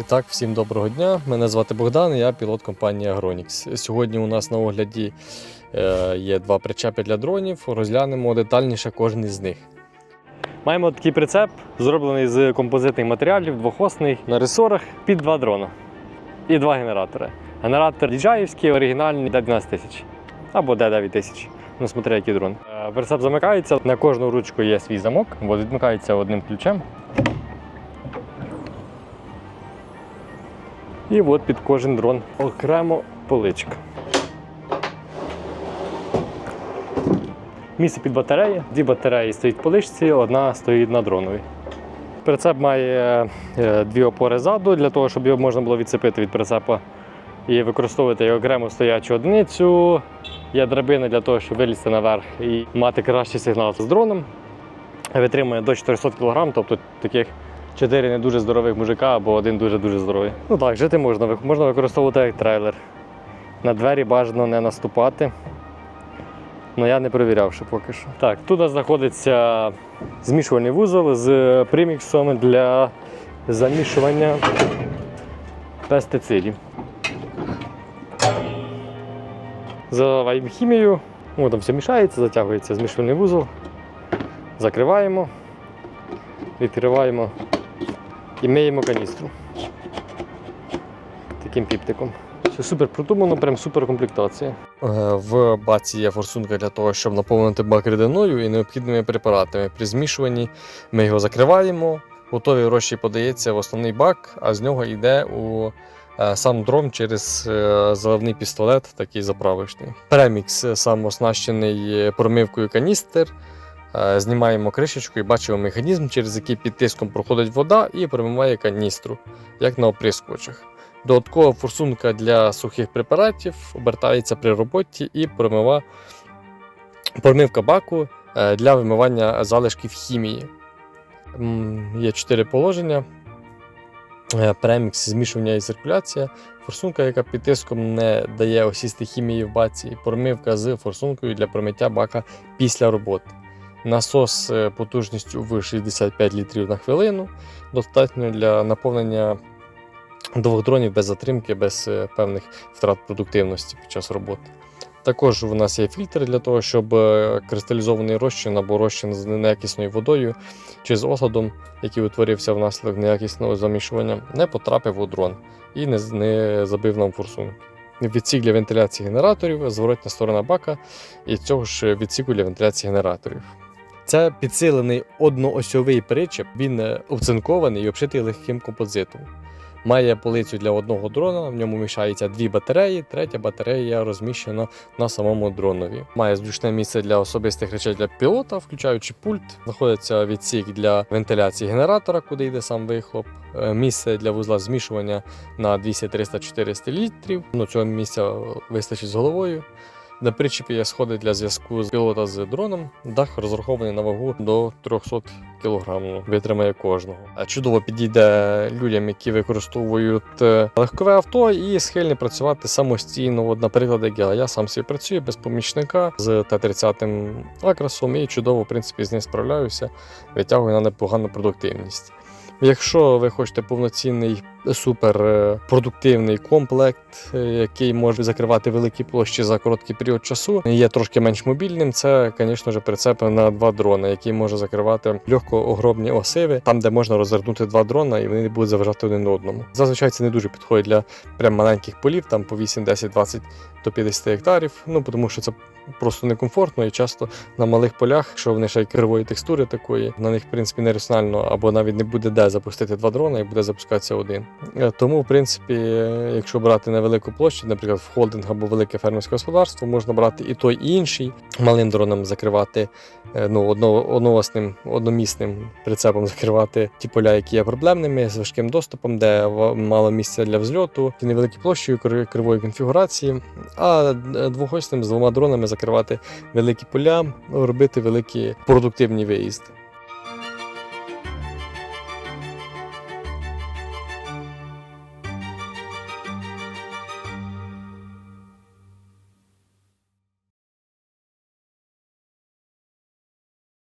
І так, всім доброго дня. Мене звати Богдан, я пілот компанії Agronix. Сьогодні у нас на огляді е, є два причепи для дронів. Розглянемо детальніше кожен із них. Маємо такий прицеп, зроблений з композитних матеріалів, двохосний на ресорах під два дрона і два генератори. Генератор DJI оригінальний D12000 або D9000. Ну, смотри, який дрон. Е, Прицеп замикається. На кожну ручку є свій замок, відмикається одним ключем. І от під кожен дрон окремо поличка. Місце під батареї. Дві батареї стоїть в поличці, одна стоїть на дроновій. Прицеп має е, дві опори ззаду, для того, щоб його можна було відцепити від прицепа і використовувати як окрему стоячу одиницю. Є драбина для того, щоб вилізти наверх і мати кращий сигнал з дроном. Витримує до 400 кг, тобто таких чотири не дуже здорових мужика або один дуже-дуже здоровий. Ну так, жити можна, можна використовувати як трейлер. На двері бажано не наступати. Ну я не перевіряв ще поки що. Так, тут знаходиться змішувальний вузол з приміксом для замішування пестицидів. Заливаємо хімію, О, там все мішається, затягується змішувальний вузол. Закриваємо, відкриваємо і миємо каністру. Таким піптиком. Все супер продумано, прям супер комплектація. Е, В баці є форсунка для того, щоб наповнити бак рідиною і необхідними препаратами. При змішуванні ми його закриваємо, готовий розчин подається в основний бак, а з нього йде у е, сам дрон через е, заливний пістолет, такий заправочний. Премікс сам оснащений промивкою каністр. Е, Знімаємо кришечку і бачимо механізм, через який під тиском проходить вода і промиває каністру, як на оприскувачах. Додаткова форсунка для сухих препаратів обертається при роботі і промива, промивка баку е, для вимивання залишків хімії. Є чотири положення: Е, премікс, змішування і циркуляція, форсунка, яка під тиском не дає осісти хімії в баці, промивка з форсункою для промиття бака після роботи. Насос е, потужністю в 65 літрів на хвилину, достатньо для наповнення двох дронів без затримки, без е, певних втрат продуктивності під час роботи. Також у нас є фільтр для того, щоб е, кристалізований розчин або розчин з неякісною водою чи з осадом, який утворився внаслідок неякісного замішування, не потрапив у дрон і не, забив нам форсунку. Відсік для вентиляції генераторів, зворотня сторона бака і цього ж відсіку для вентиляції генераторів. Це підсилений одноосьовий причеп, він е, обцинкований і обшитий легким композитом. Має полицю для одного дрона, в ньому мішається дві батареї, третя батарея розміщена на самому дронові. Має зручне місце для особистих речей для пілота, включаючи пульт. Знаходиться відсік для вентиляції генератора, куди йде сам вихлоп. Е, Місце для вузла змішування на 200, 300, 400 літрів. Ну, цього місця вистачить з головою. На причепі є сходи для зв'язку з пілота з дроном. Дах розрахований на вагу до 300 кг, витримає кожного. А Чудово підійде людям, які використовують е, легкове авто і схильні працювати самостійно. От, наприклад, як я, я сам собі працюю без помічника з Т-30 акрасом і чудово, в принципі, з ним справляюся, витягую на непогану продуктивність. Якщо ви хочете повноцінний супер е, комплект, е, який може закривати великі площі за короткий період часу, є трошки менш мобільним. Це, звісно ж, прицеп на два дрони, який може закривати легкоогробні осиви, там, де можна розвернути два дрона, і вони не будуть заважати один одному. Зазвичай це не дуже підходить для прям маленьких полів, там по 8, 10, 20 до 50 гектарів. Ну тому що це просто некомфортно і часто на малих полях, якщо вони ще й кривої текстури такої, на них в принципі не раціонально або навіть не буде де запустити два дрона і буде запускатися один. Е, Тому, в принципі, якщо брати невелику площу, наприклад, в холдинг або велике фермерське господарство, можна брати і той, і інший. Малим дроном закривати е, ну, одно, одноосним, одномісним прицепом закривати ті поля, які є проблемними, з важким доступом, де мало місця для взльоту, ті невеликі площі кри- кривої конфігурації, а е, двохосним з двома дронами закривати великі поля, робити великі продуктивні виїзди.